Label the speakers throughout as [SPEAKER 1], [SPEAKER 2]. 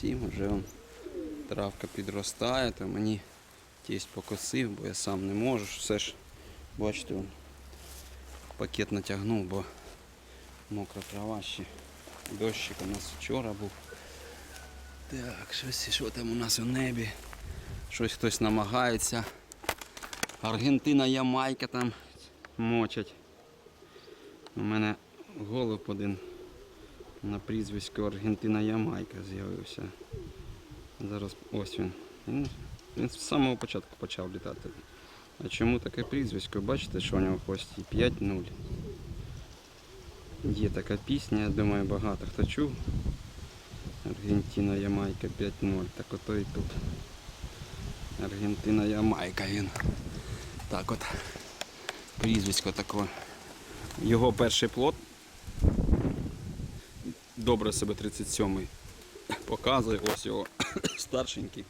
[SPEAKER 1] 7, вже травка підростає, то мені тесть покосив, бо я сам не можу. Все ж, бачите, он, пакет натягнув, бо мокра трава ще. Дощик у нас вчора був. Так, щось, що там у нас у небі? Щось хтось намагається. Аргентина, Ямайка там мочать. У мене голуб один на прізвисько Аргентина Ямайка з'явився. Зараз ось він. Він, він з самого початку почав літати. А чому таке прізвисько? Бачите, що у нього в хвості 5-0. Є така пісня, я думаю, багато хто чув. Аргентина Ямайка 5-0. Так ото і тут. Аргентина Ямайка він. Так от. Прізвисько таке. Його перший плод. Добре себе 37-й. Показує ось його старшенький.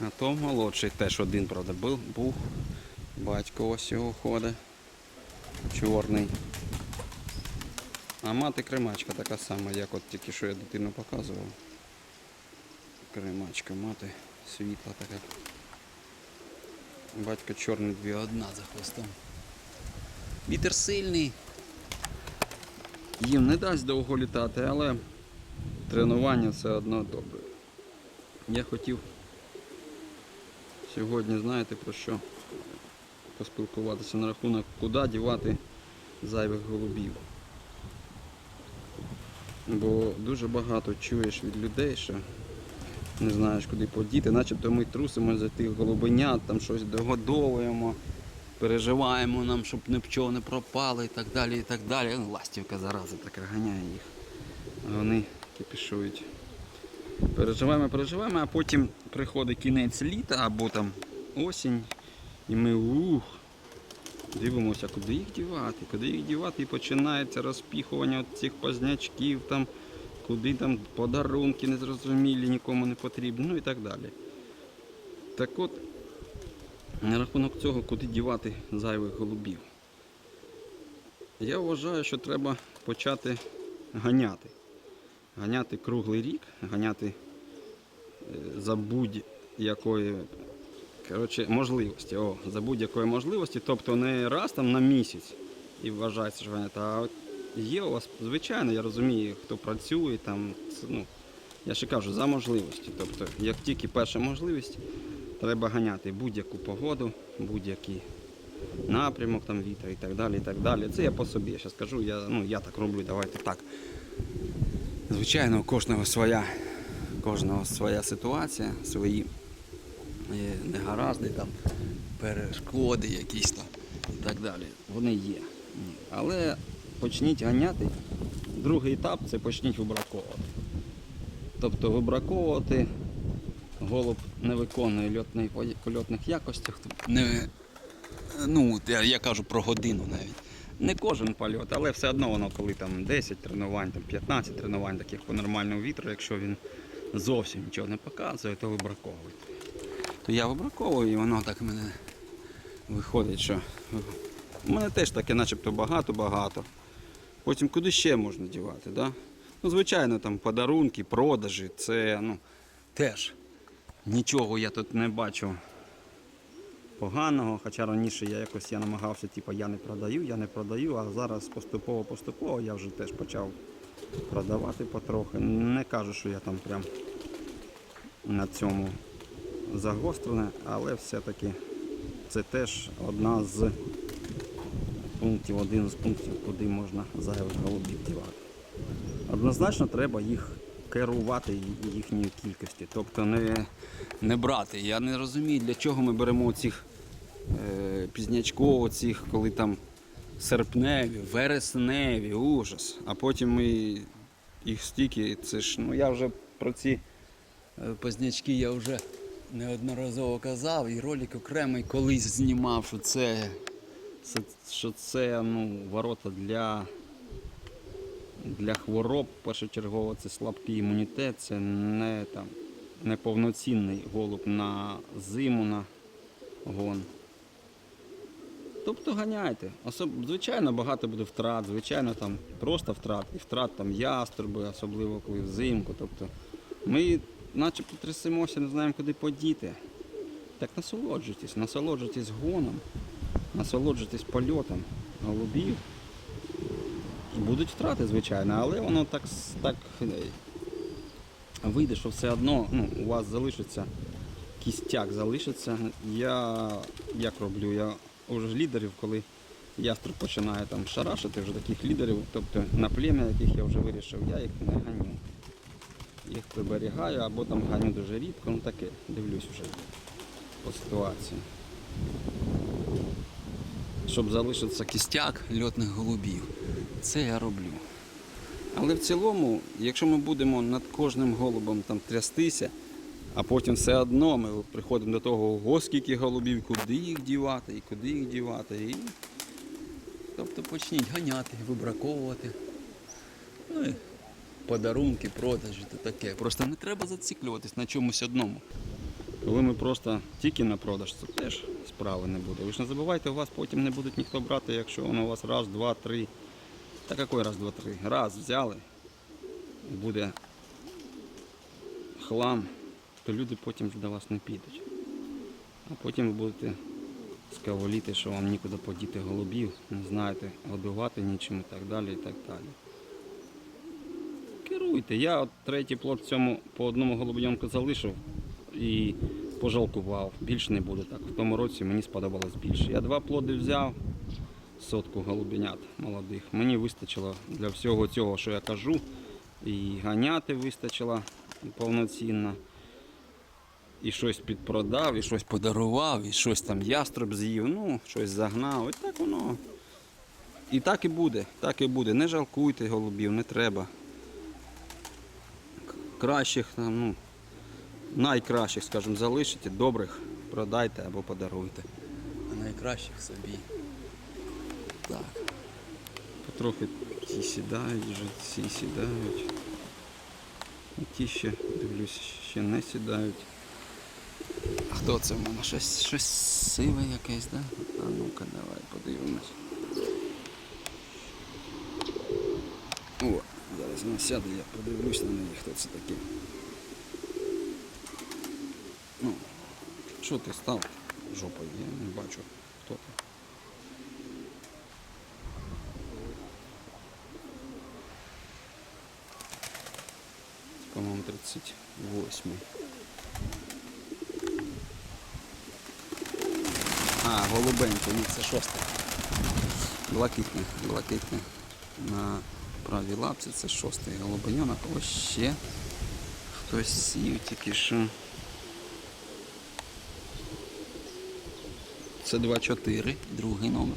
[SPEAKER 1] А то молодший теж один, правда, був. був. Батько ось його ходить. Чорний. А мати кремачка така сама, як от тільки що я дитину показував. Кремачка, мати світла така. Батько чорний дві одна за хвостом. Вітер сильний. Їм не дасть довго літати, але тренування все одно добре. Я хотів сьогодні, знаєте про що? Поспілкуватися на рахунок, куди дівати зайвих голубів. Бо дуже багато чуєш від людей, що не знаєш куди подіти, начебто ми трусимо за тих голубенят, там щось догодовуємо, переживаємо нам, щоб нічого не пропало і так далі. і так далі. Ну, Ластівка зараза така ганяє їх. Вони кипішують. Переживаємо, переживаємо, а потім приходить кінець літа або там осінь, і ми ух, дивимося, куди їх дівати, куди їх дівати, і починається розпіхування цих познячків, там, куди там подарунки незрозумілі, нікому не потрібні, ну і так далі. Так от, на рахунок цього, куди дівати зайвих голубів. Я вважаю, що треба почати ганяти. Ганяти круглий рік, ганяти е, за будь-якої можливості. О, за будь-якої можливості, тобто не раз там на місяць і вважається, що ганяти, а є у вас, звичайно, я розумію, хто працює там, ну, я ще кажу, за можливості. Тобто, як тільки перша можливість, треба ганяти будь-яку погоду, будь-який напрямок, там, вітер і так далі. і так далі. Це я по собі я ще скажу, я, ну, я так роблю, давайте так. Звичайно, у кожного своя, кожного своя ситуація, свої е, негаразди, там, перешкоди якісь там і так далі. Вони є. Але почніть ганяти. Другий етап це почніть вибраковувати. Тобто вибраковувати голуб не виконує льотної, льотних якостях. Не, ну, я, я кажу про годину навіть. Не кожен польот, але все одно воно, коли там 10 тренувань, там 15 тренувань таких по нормальному вітру, якщо він зовсім нічого не показує, то вибраковуйте. То я вибраковую і воно так мене виходить, що у мене теж таке начебто багато-багато. Потім куди ще можна дівати, да? Ну, звичайно, там подарунки, продажі, це ну, теж нічого я тут не бачу поганого. Хоча раніше я якось я намагався, типу, я не продаю, я не продаю, а зараз поступово-поступово я вже теж почав продавати потрохи. Не кажу, що я там прям на цьому загострений, але все-таки це теж одна з пунктів, один з пунктів, куди можна зайвих голубів дівати. Однозначно треба їх керувати їхньою кількістю. Тобто не, не брати. Я не розумію, для чого ми беремо цих е, пізнячков, цих, коли там серпневі, вересневі, ужас. А потім ми їх стільки, це ж, ну я вже про ці е, познячки я вже неодноразово казав, і ролик окремий колись знімав, що це, що це ну, ворота для для хвороб першочергово це слабкий імунітет, це не там неповноцінний голуб на зиму на гон. Тобто ганяйте. Особ... Звичайно, багато буде втрат, звичайно, там просто втрат. І втрат там яструби, особливо коли взимку. Тобто ми начебто трясемося, не знаємо, куди подіти. Так насолоджуйтесь, насолоджуйтесь гоном, насолоджуйтесь польотом голубів. Будуть втрати, звичайно, але воно так, так е, вийде, що все одно ну, у вас залишиться кістяк залишиться. Я як роблю? Я вже лідерів, коли яструб починає там шарашити, вже таких лідерів, тобто на плем'я, яких я вже вирішив, я їх не ганю. Їх приберігаю або там ганю дуже рідко, ну таке, дивлюсь вже по ситуації. Щоб залишився кістяк льотних голубів. Це я роблю. Але в цілому, якщо ми будемо над кожним голубом там трястися, а потім все одно ми приходимо до того, ого, скільки голубів, куди їх дівати і куди їх дівати. І... Тобто почніть ганяти, вибраковувати. Ну і подарунки, продажі то таке. Просто не треба зациклюватись на чомусь одному. Коли ми просто тільки на продаж, це теж справи не буде. Ви ж не забувайте, у вас потім не будуть ніхто брати, якщо воно у вас раз, два, три. Та який раз, два, три? Раз взяли, буде хлам, то люди потім до вас не підуть. А потім ви будете скаволіти, що вам нікуди подіти голубів, не знаєте, годувати нічим і так далі. і так далі. Керуйте. Я от третій плод цьому по одному голубеньку залишив і пожалкував. Більше не буде так. В тому році мені сподобалось більше. Я два плоди взяв, сотку голубенят молодих. Мені вистачило для всього цього, що я кажу. І ганяти вистачило повноцінно. І щось підпродав, і щось подарував, і щось там яструб з'їв, ну, щось загнав. І так воно. І так і буде, так і буде. Не жалкуйте голубів, не треба. Кращих, ну, найкращих, скажімо, залишите, добрих продайте або подаруйте. А найкращих собі. Так. Потрохи ті сідають, вже ці сідають. І ті ще, дивлюсь, ще не сідають. А хто це в мене? Щось, щось сиве якесь, да? А ну-ка давай подивимось. О, зараз вона сяде, я подивлюсь на неї, хто це такий. Ну, що ти став жопою? Я не бачу, хто ти. По-моєму, 38. А, голубенький, ні, це шостий. Блакитний, блакитний. На правій лапці це шостий голубеньонок. Ось ще хтось сів тільки що. Це 2-4, другий номер.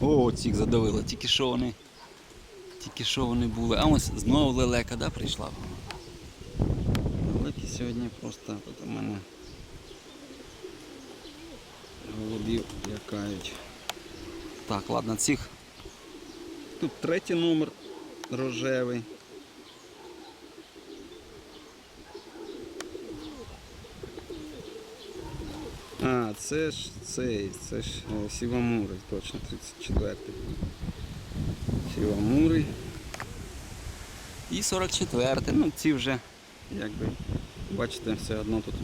[SPEAKER 1] О, цих задавило, тільки що вони. Тільки що вони були. А ось знову лелека, да, прийшла? Сьогодні просто тут у мене голубів лякають. Так, ладно, цих. Тут третій номер рожевий. А, це ж цей, це ж е, Сівамурий, точно, 34-й. Сівамурий. І 44-й. Ну, ці вже, якби, бачите, все одно тут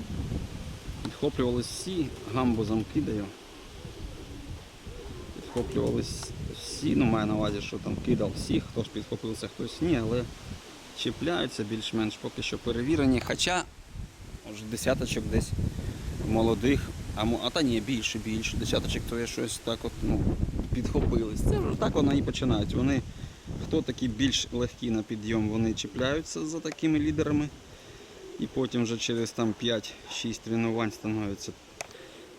[SPEAKER 1] підхоплювались всі, гамбузом кидаю. Підхоплювались всі, ну маю на увазі, що там кидав всіх, хто ж підхопився, хтось ні, але чіпляються більш-менш поки що перевірені. Хоча може десяточок десь молодих, а, а та ні, більше, більше. Десяточок то є щось так от, ну, підхопились. Це вже так воно і починають. Вони, хто такі більш легкі на підйом, вони чіпляються за такими лідерами. І потім вже через там 5-6 тренувань становляться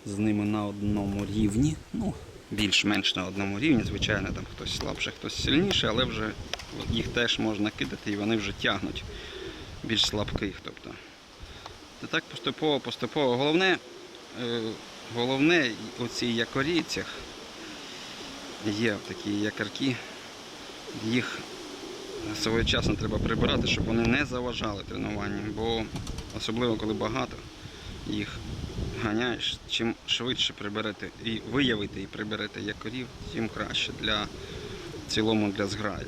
[SPEAKER 1] з ними на одному рівні. Ну, більш-менш на одному рівні, звичайно, там хтось слабше, хтось сильніше, але вже їх теж можна кидати і вони вже тягнуть більш слабких. Тобто. Та так поступово, поступово. Головне, е, головне у цій якорі є такі якорки, їх своєчасно треба прибирати, щоб вони не заважали тренуванням, бо особливо коли багато їх ганяєш, чим швидше приберете і виявити і приберете якорів, тим краще для в цілому для зграї.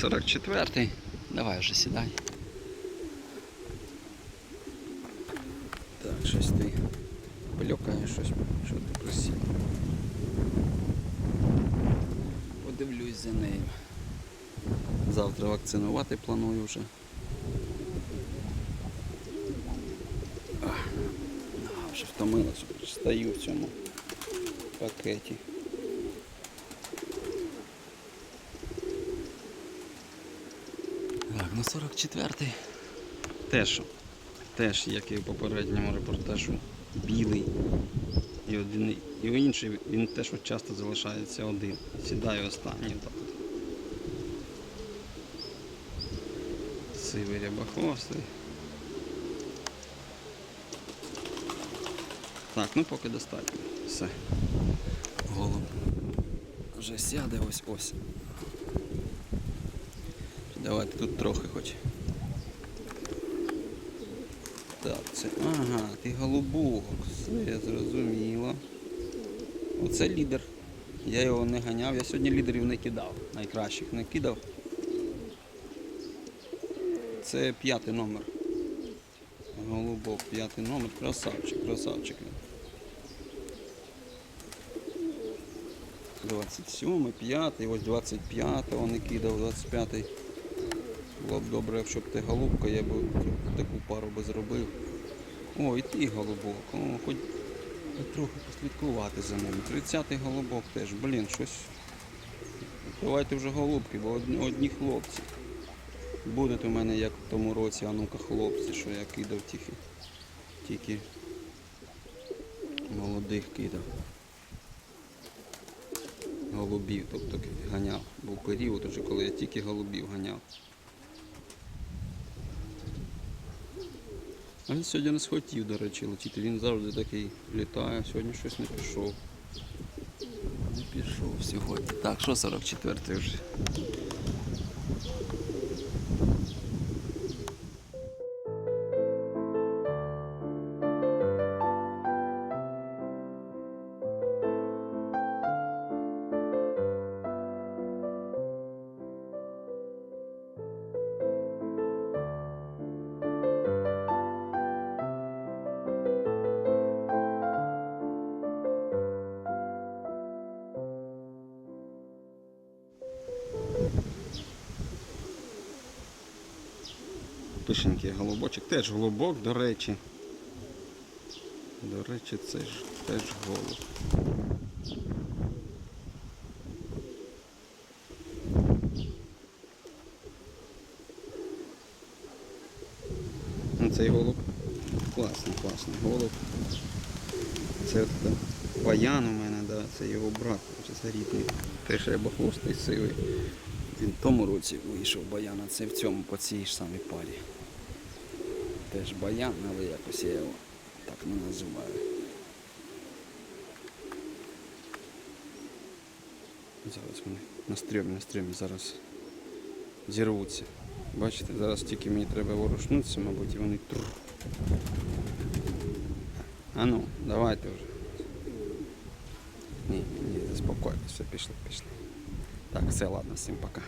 [SPEAKER 1] 44-й. Давай вже сідай. Так, щось ти бльокаєш щось, що ти просив. Подивлюсь за нею. Завтра вакцинувати планую вже. Вже втомилася, стою в цьому пакеті. Так, ну 44-й. Теж, теж, як і в попередньому репортажу, білий. І один, і інший він теж часто залишається один. Сідає останній. Так. Сивий рябохвостий. Так, ну поки достатньо. Все. Голуб. Вже сяде ось ось. Давайте тут трохи хоч. Так, це. Ага, ти голубок. Все зрозуміло. Оце лідер. Я його не ганяв, я сьогодні лідерів не кидав. Найкращих не кидав. Це п'ятий номер. Голубок, п'ятий номер. Красавчик, красавчик. він. 27, 5, ось 25-го не кидав, 25-й. Було б добре, якщо б ти голубка, я б таку пару би зробив. О, і ти голубок. О, хоч трохи послідкувати за ним. 30-й голубок теж, блін, щось. Давайте вже голубки, бо одні, одні хлопці. Будуть у мене як в тому році, а ну-ка хлопці, що я кидав тільки. Тільки молодих кидав. Голубів, тобто ганяв. Був період, уже, коли я тільки голубів ганяв. А він сьогодні не схотів, до речі, летіти. Він завжди такий літає, сьогодні щось не пішов. Не пішов сьогодні. Так, що 44 вже? Пишенький голубочок. Теж голубок, до речі. До речі, це ж теж голуб. Ну, Цей голуб. Класний, класний голуб. Це от баян у мене, да, це його брат, це рідний. Теж рябохвостий сивий. Він в тому році вийшов баян, а це в цьому по цій ж самій парі. Теж баян, але якось я його так не називаю. Зараз вони на стрьомі, на стрьомі зараз зірвуться. Бачите, зараз тільки мені треба ворушнутися, мабуть, і вони тру. А ну, давайте вже. Ні, ні, заспокойтесь, все, пішли, пішли. Так, все, ладно, всім пока.